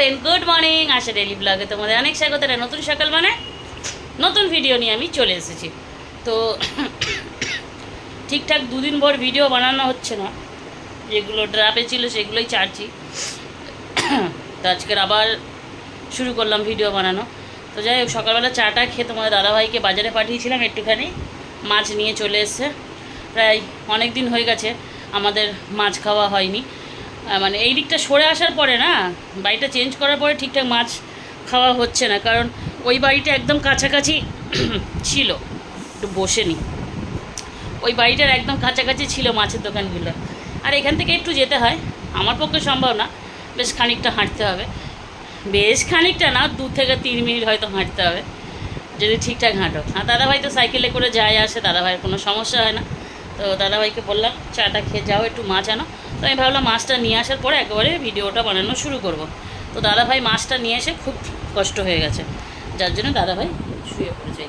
Friend, good morning, Asha daily ব্লগে তোমাদের অনেক স্বাগত। আর নতুন সকাল মানে নতুন ভিডিও নিয়ে আমি চলে এসেছি। তো ঠিকঠাক দুদিন ভর ভিডিও বানানো হচ্ছে না। যেগুলো ড্রাপে ছিল সেগুলোই ছাড়ছি। তো আজকের আবার শুরু করলাম ভিডিও বানানো। তো যাই হোক, সকালবেলা চাটা খেয়ে তোমাদের দাদাভাইকে বাজারে পাঠিয়েছিলাম একটুখানি। মাছ নিয়ে চলে এসছে। প্রায় অনেক দিন হয়ে গেছে, আমাদের মাছ খাওয়া হয়নি। মানে এই দিকটা সরে আসার পরে না, বাড়িটা চেঞ্জ করার পরে ঠিকঠাক মাছ খাওয়া হচ্ছে না, কারণ ওই বাড়িটা একদম কাছাকাছি ছিল, একটু বসে নি ওই বাড়িটার একদম কাছাকাছি ছিল মাছের দোকানগুলো। আর এখান থেকে একটু যেতে হয়, আমার পক্ষে সম্ভব না, বেশ খানিকটা হাঁটতে হবে। বেশ খানিকটা না, দু থেকে তিন মিনিট হয়তো হাঁটতে হবে, যদি ঠিকঠাক হাঁটো। আর দাদাভাই তো সাইকেলে করে যায়, আসে, দাদাভাইয়ের কোনো সমস্যা হয় না। তো দাদাভাইকে বললাম, চাটা খেয়ে যাও, একটু মাছ আনো। তো আমি ভাবলাম মাছটা নিয়ে আসার পরে একেবারে ভিডিওটা বানানো শুরু করব। তো দাদাভাই মাছটা নিয়ে এসে খুব কষ্ট হয়ে গেছে। যার জন্য দাদাভাই শুয়ে পড়েছে।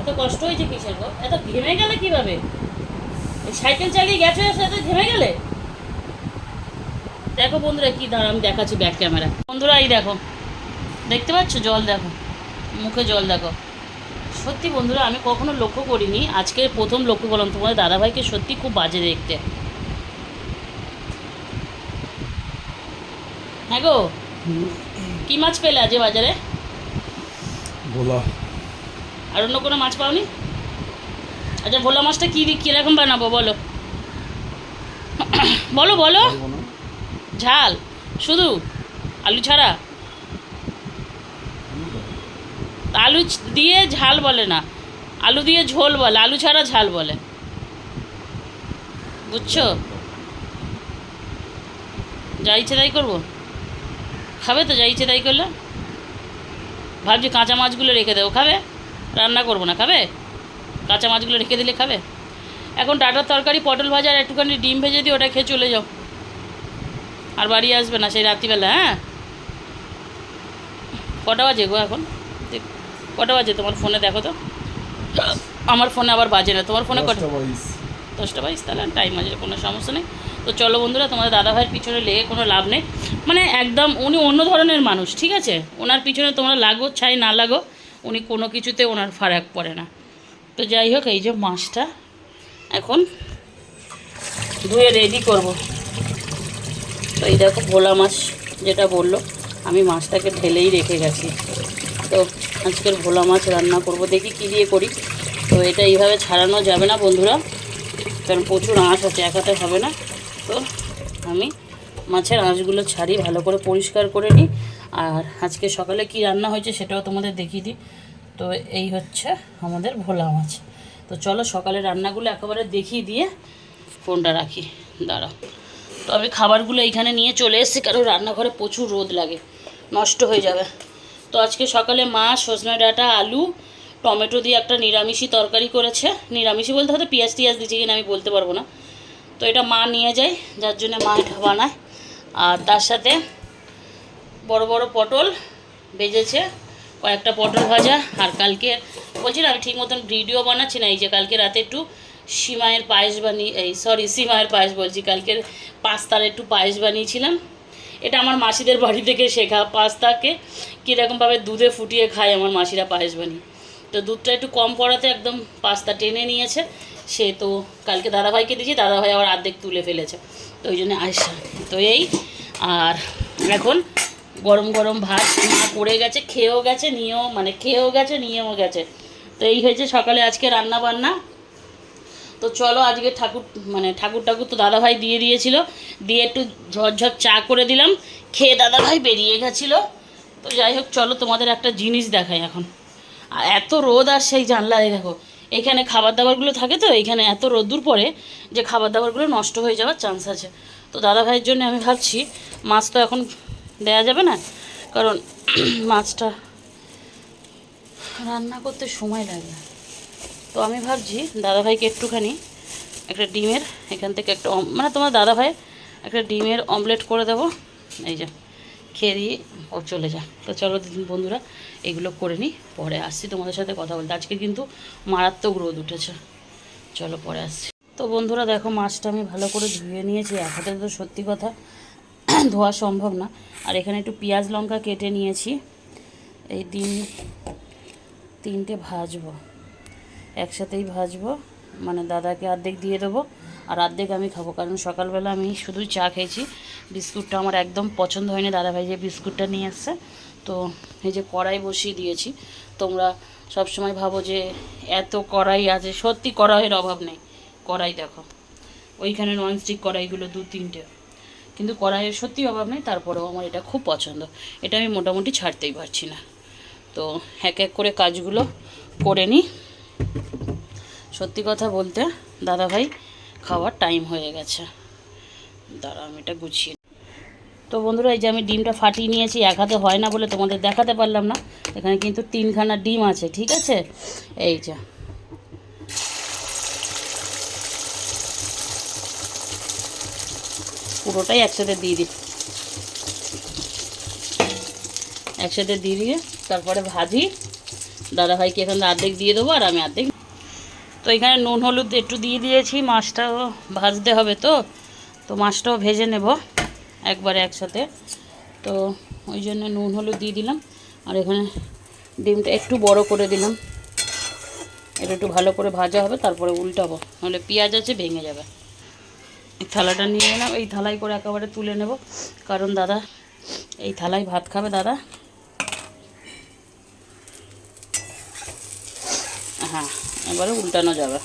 এত কষ্ট হয়েছে কিসের গো? এত ঘেমে গেলে কীভাবে? সাইকেল চালিয়ে গেছো, এত ঘেমে গেলে? দেখো বন্ধুরা কি দাঁড়া, আমি দেখাচ্ছি ব্যাক ক্যামেরা বন্ধুরা এই দেখো, দেখতে পাচ্ছ? জল দেখো, মুখে জল দেখো। সত্যি বন্ধুরা আমি কখনো লক্ষ্য করিনি। আজকে প্রথম লক্ষ্য করলাম তোমাদের দাদাভাইকে সত্যি খুব বাজে দেখতে। হ্যাঁ গো কি মাছ পেলে আজকে বাজারে? ভোলা। আর অন্য কোনো মাছ পাওনি? আচ্ছা ভোলা মাছটা কী কীরকম বানাবো বলো? বলো বলো। ঝাল। শুধু আলু ছাড়া? আলু দিয়ে ঝাল বলে না। আলু দিয়ে ঝোল বলে, আলু ছাড়া ঝাল বলে। বুঝছ? যা ইচ্ছে তাই করব। খাবে তো, যা ইচ্ছে তাই করলে। ভাবছি কাঁচা মাছগুলো রেখে দেবো, খাবে? রান্না করব না, খাবে? কাঁচা মাছগুলো রেখে দিলে খাবে? এখন ডাটার তরকারি, পটল ভাজা আর একটুখানি ডিম ভেজে দিই ওটা খেয়ে চলে যাও। আর বাড়ি আসবে না সেই রাত্রিবেলা হ্যাঁ? কটা বাজে গো এখন? কটা বাজে তোমার ফোনে দেখো তো? আমার ফোনে আবার বাজে না তোমার ফোনে কটা? দশটা বাইশ। তাহলে টাইম আছে কোনো সমস্যা নেই। তো চলো বন্ধুরা তোমাদের দাদাভাইয়ের পিছনে লেগে কোনো লাভ নেই। মানে একদম উনি অন্য ধরনের মানুষ ঠিক আছে? ওনার পিছনে তোমরা লাগো ছাই না লাগো উনি কোনো কিছুতে ওনার ফারাক পড়ে না। তো যাই হোক এই যে মাছটা এখন ধুয়ে রেডি করব। তো এই দেখো ভোলা মাছ যেটা বলল আমি মাছটাকে ঢেলেই রেখে গেছি। তো আজকের ভোলা মাছ রান্না করব, দেখি কী দিয়ে করি। তো এটা এইভাবে ছাড়ানো যাবে না বন্ধুরা, কারণ প্রচুর আঁশ আছে একাতে হবে না। তো আমি মাছের আঁশগুলো ছাড়ি, ভালো করে পরিষ্কার করে নিই। আর আজকে সকালে কি রান্না হয়েছে সেটাও তোমাদের দেখিয়ে দিই। তো এই হচ্ছে আমাদের ভোলা মাছ। তো চলো সকালে রান্নাগুলো একেবারে দেখিয়ে দিয়ে ফোনটা রাখি। দাঁড়াও। তো আমি খাবারগুলো এইখানে নিয়ে চলে এসেছি, কারণ রান্নাঘরে প্রচুর রোদ লাগে, নষ্ট হয়ে যাবে। তো আজকে সকালে মা সজনে ডাটা, আলু, টমেটো দিয়ে একটা নিরামিষি তরকারি করেছে। নিরামিষি বলতে হয়তো পেঁয়াজ টিয়াজ দিচ্ছে কিনা আমি বলতে পারব না। তো এটা মা নিয়ে যায়, যার জন্য মা এটা বানায়। আর তার সাথে বড় বড় পটল ভেজেছে, কয়েকটা পটল ভাজা। আর কালকে বলছি না, আমি ঠিক মতন ভিডিও বানাচ্ছি না, এই যে কালকে রাতে একটু সিমাইয়ের পায়েস বানিয়ে, এই সরি সিমাইয়ের পায়েস বলছি। কালকের পাস্তার একটু পায়েস বানিয়েছিলাম। এটা আমার মাসিদের বাড়ি থেকে শেখা পাস্তাকে। কীরকমভাবে দুধে ফুটিয়ে খায় আমার মাসিরা পায়েস বানিয়ে। তো দুধটা একটু কম পড়াতে একদম পাস্তা টেনে নিয়েছে। সে তো কালকে দাদাভাইকে দিয়েছি, দাদাভাই আবার অর্ধেক তুলে ফেলেছে। তো ওই জন্য আয়সা তো এই, আর এখন গরম গরম ভাত মা করে গেছে, খেয়েও গেছে, নিয়েও মানে খেয়েও গেছে, নিয়েও গেছে। তো এই হয়েছে সকালে আজকে রান্না বান্না তো চলো আজকে ঠাকুর মানে ঠাকুর ঠাকুর তো দাদাভাই দিয়ে দিয়েছিল, দিয়ে একটু ঝরঝর চা করে দিলাম, খেয়ে দাদাভাই বেরিয়ে গেছিল। তো যাই হোক, চলো তোমাদের একটা জিনিস দেখাই এখন। আর এত রোদ আর সেই জানলায় দেখো, এখানে খাবার দাবারগুলো থাকে তো, এখানে এত রোদ্দুর পরে যে খাবার দাবারগুলো নষ্ট হয়ে যাওয়ার চান্স আছে। তো দাদাভাইয়ের জন্য আমি ভাবছি, মাছ তো এখন দেয়া যাবে না, কারণ মাছটা রান্না করতে সময় লাগে তো আমি ভাবছি, দাদাভাইকে একটুখানি একটা ডিমের এখান থেকে একটা মানে তোমার দাদাভাই একটা ডিমের অমলেট করে দেবো। এই যে, খেয়ে দিয়ে ও চলে যা। তো চলো বন্ধুরা, এগুলো করে নিই, পরে আসছি তোমাদের সাথে কথা বলতে। আজকে কিন্তু মারাত্মক রোদ উঠেছে। চলো পরে আসছি। তো বন্ধুরা, দেখো মাছটা আমি ভালো করে ধুয়ে নিয়েছি। এক হাতে তো সত্যি কথা ধোয়া সম্ভব না। আর এখানে একটু পেঁয়াজ লঙ্কা কেটে নিয়েছি। এই ডিম তিনটে ভাজবো। একসাথেই ভাজবো। মানে দাদাকে অর্ধেক দিয়ে দেবো আর অর্ধেক আমি খাব। কারণ সকালবেলা আমি শুধুই চা খেয়েছি। বিস্কুটটা আমার একদম পছন্দ হয়নি। দাদাভাই যে বিস্কুটটা নিয়ে এসছে তো এই যে কড়াই বসিয়ে দিয়েছি। তোমরা সবসময় ভাবো যে এত কড়াই আছে, সত্যি কড়াইয়ের অভাব নেই। কড়াই দেখো, ওইখানে ননস্টিক কড়াইগুলো দু, তিনটে। কিন্তু কড়াইয়ের সত্যি অভাব নেই, তারপরেও আমার এটা খুব পছন্দ। এটা আমি মোটামুটি ছাড়তেই পারছি না। তো এক এক করে কাজগুলো করে নিই। সত্যি কথা বলতে দাদাভাই খাওয়ার টাইম হয়ে গেছে। দাঁড়া, আমি এটা গুছিয়ে তো বন্ধুরা, এই যে আমি ডিমটা ফাটিয়ে নিয়েছি, এক হাতে হয় না বলে তোমাদের দেখাতে পারলাম না। এখানে কিন্তু তিনখানা ডিম আছে, ঠিক আছে? এই যে। পুরোটাই একসাথে দিয়ে দিই। একসাথে দিয়ে দিয়ে তারপরে ভাজি। দাদাভাইকে এখানে অর্ধেক দিয়ে দেবো আর আমি অর্ধেক তো এখানে নুন, হলুদ একটু দিয়ে দিয়েছি। মাছটাও ভাজতে হবে তো। তো মাছটাও ভেজে নেব একবারে একসাথে। তো ওই জন্য নুন, হলুদ দিয়ে দিলাম। আর এখানে ডিমটা একটু বড় করে দিলাম। এটা একটু ভালো করে ভাজা হবে, তারপরে উল্টাবো। নাহলে পেঁয়াজ আছে, ভেঙে যাবে। এই থালাটা নিয়ে এলাম। এই থালাই করে একেবারে তুলে নেব। কারণ দাদা, এই থালায় ভাত খাবে দাদা। হ্যাঁ। এবারে উল্টানো যাবে।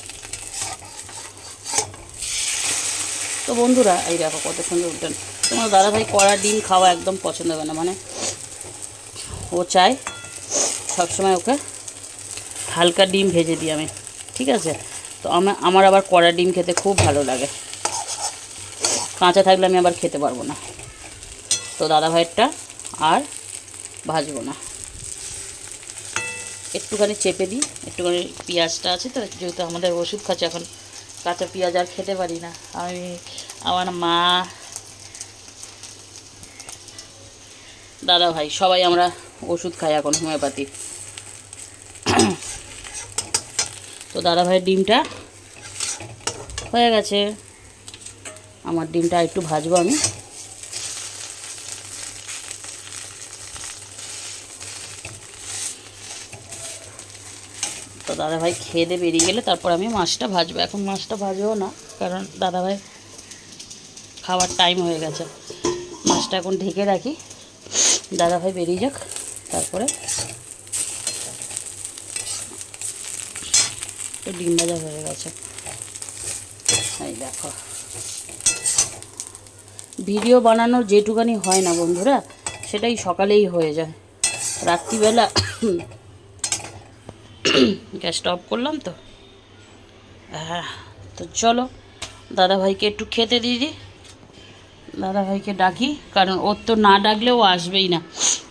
তো বন্ধুরা, এই দেখো কত সুন্দর উল্টানো। তোমার দাদাভাই কড়া ডিম খাওয়া একদম পছন্দ হবে না মানে ও চায় সবসময় ওকে হালকা ডিম ভেজে দিই আমি, ঠিক আছে? তো আমার আমার আবার কড়া ডিম খেতে খুব ভালো লাগে। কাঁচা থাকলে আমি আবার খেতে পারব না। তো দাদা ভাইয়েরটা আর ভাজবো না। একটুখানি চেপে দিই, একটুখানি পেঁয়াজটা আছে তো, যেহেতু আমাদের ওষুধ খাচ্ছে, এখন কাঁচা পেঁয়াজ আর খেতে পারি না। আমি, আমার মা, দাদা ভাই, সবাই আমরা ওষুধ খাই এখন, হোমিওপ্যাথি। তো দাদা ভাইয়ের ডিমটা হয়ে গেছে। আমার ডিমটা একটু ভাজবো আমি। দাদাভাই খেয়ে দিয়ে বেরিয়ে গেলে তারপর আমি মাছটা ভাজবো। এখন মাছটা ভাজবো না, কারণ দাদাভাই খাওয়ার টাইম হয়ে গেছে। মাছটা এখন ঢেকে রাখি। দাদাভাই বেরিয়ে যাক, তারপরে তো ডিম ভাজা হয়ে গেছে। এই দেখো। ভিডিও বানানোর যেটুকানি হয় না বন্ধুরা, সেটাই সকালেই হয়ে যায়। রাত্রিবেলা গ্যাসটা অফ করলাম তো। হ্যাঁ তো চলো, দাদাভাইকে একটু খেতে দিয়ে দিই। দাদাভাইকে ডাকি, কারণ ওর তো না ডাকলে ও আসবেই না।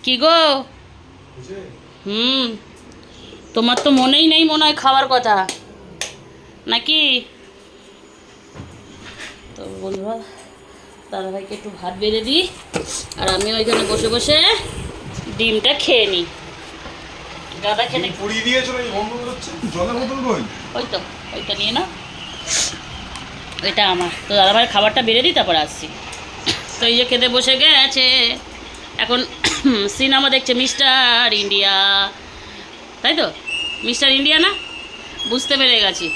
কি গো? হুম, তোমার তো মনেই নেই মনে হয় খাওয়ার কথা। নাকি? তো বন্ধুরা, দাদাভাইকে একটু ভাত বেড়ে দিই, আর আমি ওইখানে বসে বসে ডিমটা খেয়ে নিই। দাদা খেতে পুড়িয়ে দিয়েছ এই গন্ধ হচ্ছে? জলের বোতল কই? ওই তো ওইটা নিয়ে নাও। ওইটা আমার। তো দাদাভাই খাবারটা বেড়ে দিই তারপর আসছি। তো এই যে খেতে বসে গেছে। এখন সিনেমা দেখছে মিস্টার ইন্ডিয়া। তাই তো? মিস্টার ইন্ডিয়া না? বুঝতে পেরে গেছি।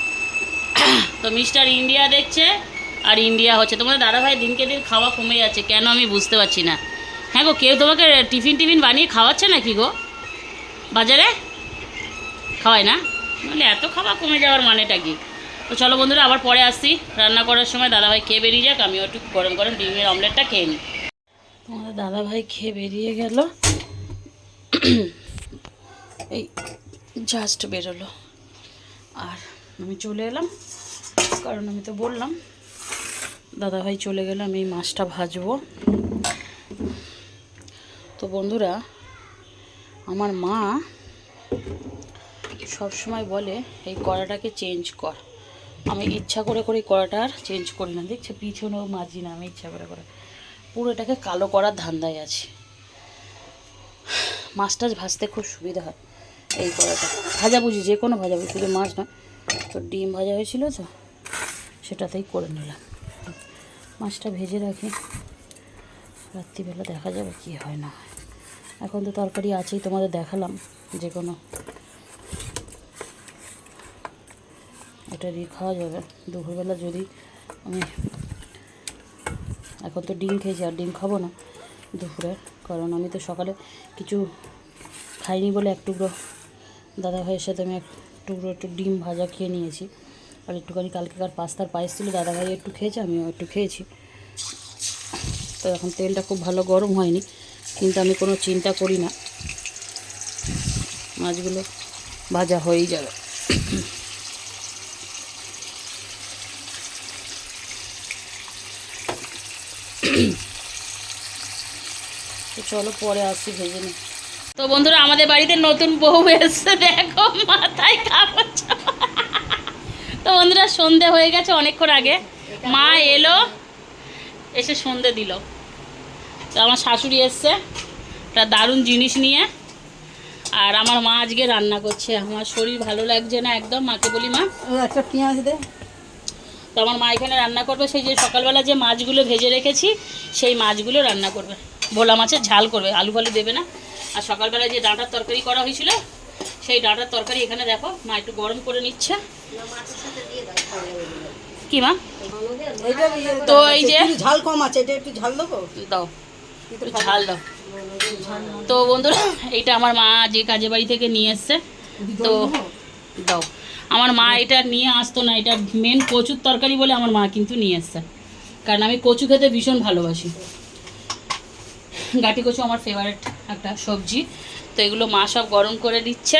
তো মিস্টার ইন্ডিয়া দেখছে আর ইন্ডিয়া হচ্ছে। তোমাদের দাদাভাই দিনকে দিন খাওয়া কমে যাচ্ছে। কেন আমি বুঝতে পারছি না। হ্যাঁ গো কেউ তোমাকে টিফিন টিফিন বানিয়ে খাওয়াচ্ছে নাকি গো? বাজারে? খাওয়ায় না? মানে এত খাওয়া কমে যাওয়ার মানেটা কি? তো চলো বন্ধুরা, আবার পরে আসছি। রান্না করার সময় দাদাভাই খেয়ে বেরিয়ে যাক, আমিও একটু গরম গরম ডিমের অমলেটটা খেয়ে নিই। তোমাদের দাদাভাই খেয়ে বেরিয়ে গেল। এই জাস্ট বেরোলো। আর আমি চলে এলাম, কারণ আমি তো বললাম, দাদাভাই চলে গেলে আমি এই মাছটা ভাজবো। তো বন্ধুরা আমার মা সব সময় বলে, এই কড়াটাকে চেঞ্জ কর। আমি ইচ্ছা করে করে কড়াটা আর চেঞ্জ করি না। দেখছে পিছনেও মাজি না, আমি ইচ্ছা করে করে। পুরো এটাকে কালো করার ধান্দায় আছি। মাছ টাছ ভাজতে খুব সুবিধা হয় এই কড়াটা। ভাজা বুঝি যে কোনো ভাজা বুঝি মাছ না তো ডিম ভাজা হয়েছিল তো, সেটাতেই করে নিলাম। মাছটা ভেজে রাখি। রাত্রিবেলা দেখা যাবে কি হয় না হয়। এখন তো তরকারি আছেই, তোমাদের দেখালাম যে কোনো। এটা দিয়ে খাওয়া যাবে। দুপুরবেলা যদি আমি এখন তো ডিম খেয়েছি, আর ডিম খাব না দুপুরে, কারণ আমি তো সকালে কিছু খাইনি বলে এক টুকরো। দাদা ভাইয়ের সাথে আমি এক টুকরো একটু ডিম ভাজা খেয়ে নিয়েছি। আর একটুখানি কালকেকার পাস্তার পায়েস ছিল, দাদা ভাই একটু খেয়েছে, আমিও একটু খেয়েছি। তো এখন তেলটা খুব ভালো গরম হয়নি। কিন্তু আমি কোনো চিন্তা করি না। মাছগুলো ভাজা হয়েই যাবে। চলো পরে আসছি ভেজে নি তো বন্ধুরা, আমাদের বাড়িতে নতুন বউ এসছে। দেখো, মাথায় কাপড়। তো বন্ধুরা, সন্ধে হয়ে গেছে অনেকক্ষণ আগে। মা এলো, এসে সন্ধে দিল। আমার শাশুড়ি এসছে। একটা দারুণ জিনিস নিয়ে। আর আমার মা আজকে রান্না করছে। আমার শরীর ভালো লাগছে না একদম মাকে বলি মা। একটা পেঁয়াজ দে। তো আমার মা এখানে রান্না করবে। সেই যে সকালবেলা যে মাছগুলো ভেজে রেখেছি সেই মাছগুলো রান্না করবে। ভোলা মাছের ঝাল করবে আলু ফালু দেবে না। আর সকালবেলা যে ডাঁটার তরকারি করা হয়েছিল সেই ডাঁটার তরকারি এখানে দেখো মা একটু গরম করে নিচ্ছে। কি মা? তো এই যে ঝাল কম আছে এটা একটু ঝাল দেবো? দাও। ঝাল দাও। তো বন্ধুরা এইটা আমার মা যে কাজে বাড়ি থেকে নিয়ে এসছে। তো দাও। আমার মা এটা নিয়ে আসতো না এটা মেন কচুর তরকারি বলে আমার মা কিন্তু নিয়ে এসছে। কারণ আমি কচু খেতে ভীষণ ভালোবাসি। গাটি কচু আমার ফেভারিট একটা সবজি। তো এগুলো মা সব গরম করে দিচ্ছে।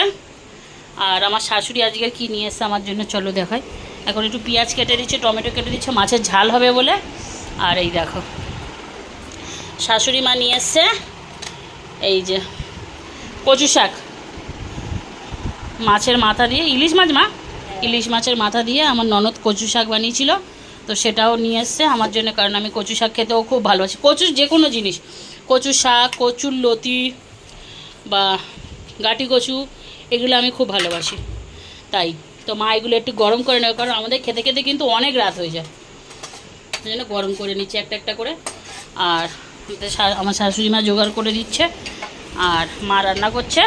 আর আমার শাশুড়ি আজকে কি নিয়ে এসছে আমার জন্য চলো দেখাই। এখন একটু পেঁয়াজ কেটে দিচ্ছে টমেটো কেটে দিচ্ছে মাছের ঝাল হবে বলে। আর এই দেখো শাশুড়ি মা নিয়ে এসছে। এই যে, কচু শাক। মাছের মাথা দিয়ে, ইলিশ মাছ মা? ইলিশ মাছের মাথা দিয়ে আমার ননদ কচু শাক বানিয়েছিল। তো সেটাও নিয়ে এসছে আমার জন্য, কারণ আমি কচু শাক খেতেও খুব ভালোবাসি। কচুর যে কোনো জিনিস, কচু শাক, কচুর লতি বা গাটি কচু, এগুলো আমি খুব ভালোবাসি। তাই, তো মা এগুলো একটু গরম করে নেবে, কারণ আমাদের খেতে খেতে কিন্তু অনেক রাত হয়ে যায়। সেই জন্য গরম করে নিচ্ছে একটা একটা করে। আর আমার শাশুড়ি মা জোগাড় করে দিচ্ছে আর মা রান্না করছে।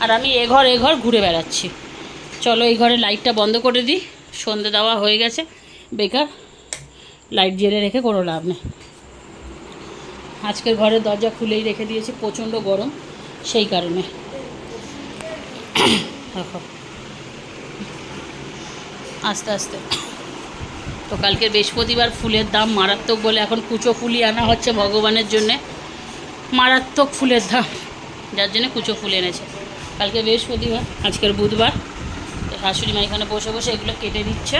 আর আমি এ ঘর এ ঘর ঘুরে বেড়াচ্ছি। চলো এই ঘরে লাইটটা বন্ধ করে দিই। সন্ধে দেওয়া হয়ে গেছে। বেকার, লাইট জেলে রেখে কোনো লাভ নেই। আজকের ঘরের দরজা খুলেই রেখে দিয়েছি, প্রচণ্ড গরম। সেই কারণে। দেখো। আস্তে আস্তে। তো কালকে বৃহস্পতিবার ফুলের দাম মারাত্মক বলে এখন কুচো ফুলই আনা হচ্ছে ভগবানের জন্যে। মারাত্মক ফুলের দাম, যার জন্য কুচো ফুল এনেছে। কালকে বৃহস্পতিবার, আজকের বুধবার শাশুড়ি মা এখানে বসে বসে এগুলো কেটে দিচ্ছে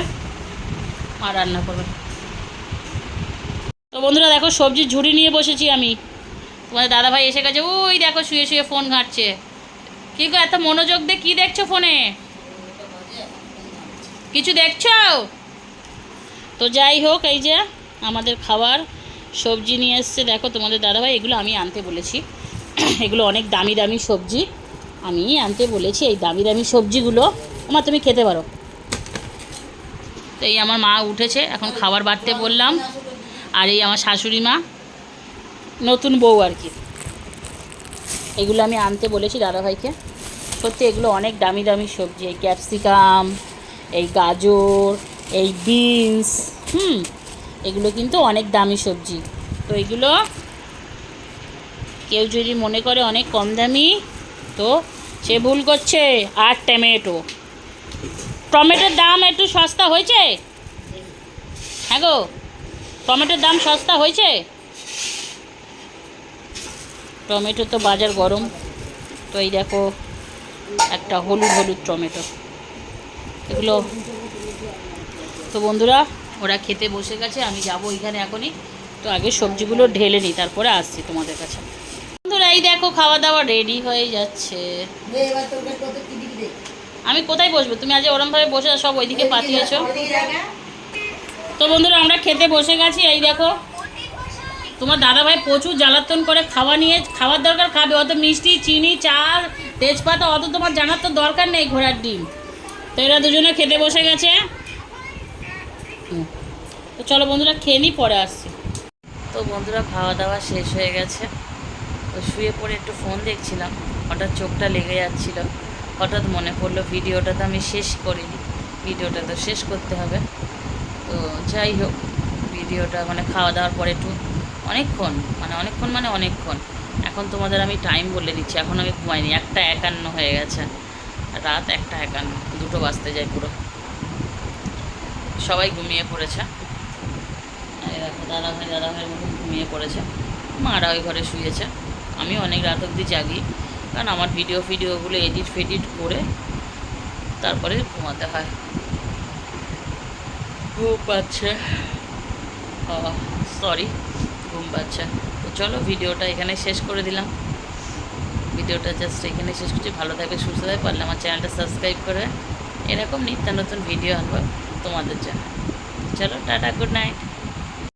আর রান্না করবে। তো বন্ধুরা দেখো, সবজির ঝুড়ি নিয়ে বসেছি আমি। তোমাদের দাদাভাই এসে গেছে, ওই দেখো শুয়ে শুয়ে ফোন ঘাঁটছে। কি গো, এত মনোযোগ দিয়ে কী দেখছ ফোনে? কিছু দেখছ? তো যাই হোক, এই যে আমাদের খাবার, সবজি নিয়ে এসছে। দেখো তোমাদের দাদাভাই, এগুলো আমি আনতে বলেছি। এগুলো অনেক দামি দামি সবজি। আমি আনতে বলেছি এই দামি দামি সবজিগুলো। আমার তুমি খেতে পারো। তো এই আমার মা উঠেছে, এখন খাবার বাড়তে বললাম। আর এই আমার শাশুড়ি মা, নতুন বউ আর কি। এগুলো আমি আনতে বলেছি দাদাভাইকে। সত্যি এগুলো অনেক দামি দামি সবজি। এই ক্যাপসিকাম, এই গাজর এই বিনস, হুম, এগুলো কিন্তু অনেক দামি সবজি। তো এগুলো কেউ যদি মনে করে অনেক কম দামি, তো সে ভুল করছে। আর টমেটো। টমেটোর দাম একটু সস্তা হয়েছে? হ্যাঁ গো, টমেটোর দাম সস্তা হয়েছে? টমেটো তো বাজার গরম। তো এই দেখো, একটা হলুদ হলুদ টমেটো। এগুলো তো বন্ধুরা ওরা খেতে বসে গেছে আমি যাব ওইখানে এখনই। তো আগে সবজিগুলো ঢেলে নিই তারপরে আসছি তোমাদের কাছে। বন্ধুরা এই দেখো খাওয়া দাওয়া রেডি হয়ে যাচ্ছে। আমি কোথায় বসবো? তুমি আজ ওরমভাবে বসে সব ওইদিকে পাঠিয়েছো তো বন্ধুরা আমরা খেতে বসে গেছি এই দেখো। তোমার দাদাভাই প্রচুর জ্বালাতন করে খাওয়া নিয়ে খাওয়ার দরকার খাবে। অত মিষ্টি চিনি চাল তেজপাতা অত তোমার জানার তো দরকার নেই ঘোড়ার ডিম। তো এরা দুজনে খেতে বসে গেছে। চলো বন্ধুরা, খেয়ে নিই পরে আসছি। তো বন্ধুরা, খাওয়া দাওয়া শেষ হয়ে গেছে। তো শুয়ে পড়ে একটু ফোন দেখছিলাম। হঠাৎ চোখটা লেগে যাচ্ছিল। হঠাৎ মনে পড়ল ভিডিওটা তো আমি শেষ করিনি। ভিডিওটা তো শেষ করতে হবে। তো যাই হোক, ভিডিওটা মানে খাওয়া দাওয়ার পরে একটু অনেকক্ষণ মানে অনেকক্ষণ মানে অনেকক্ষণ। এখন তোমাদের আমি টাইম বলে দিচ্ছি। এখন আমি ঘুমাইনি। একটা একান্ন হয়ে গেছে। রাত একটা একান্ন। দুটো বাজতে যায় পুরো। সবাই ঘুমিয়ে পড়েছে। দাদা ভাই, দাদা ভাইয়ের মতন ঘুমিয়ে পড়েছে। মারা ওই ঘরে শুয়েছে। আমি অনেক রাত অবধি জাগি, কারণ আমার ভিডিও ফিডিওগুলো এডিট ফেডিট করে তারপরে ঘুমাতে হয়। ঘুম পাচ্ছে। সরি ঘুম পাচ্ছে। তো চলো ভিডিওটা এখানে শেষ করে দিলাম। ভিডিওটা জাস্ট এখানে শেষ করছি। ভালো থাকবে, সুস্থ থাকবে। পারলে আমার চ্যানেলটা সাবস্ক্রাইব করে এরকম নিত্য নতুন ভিডিও আনব তোমাদের জন্য। চলো, টাটা গুড নাইট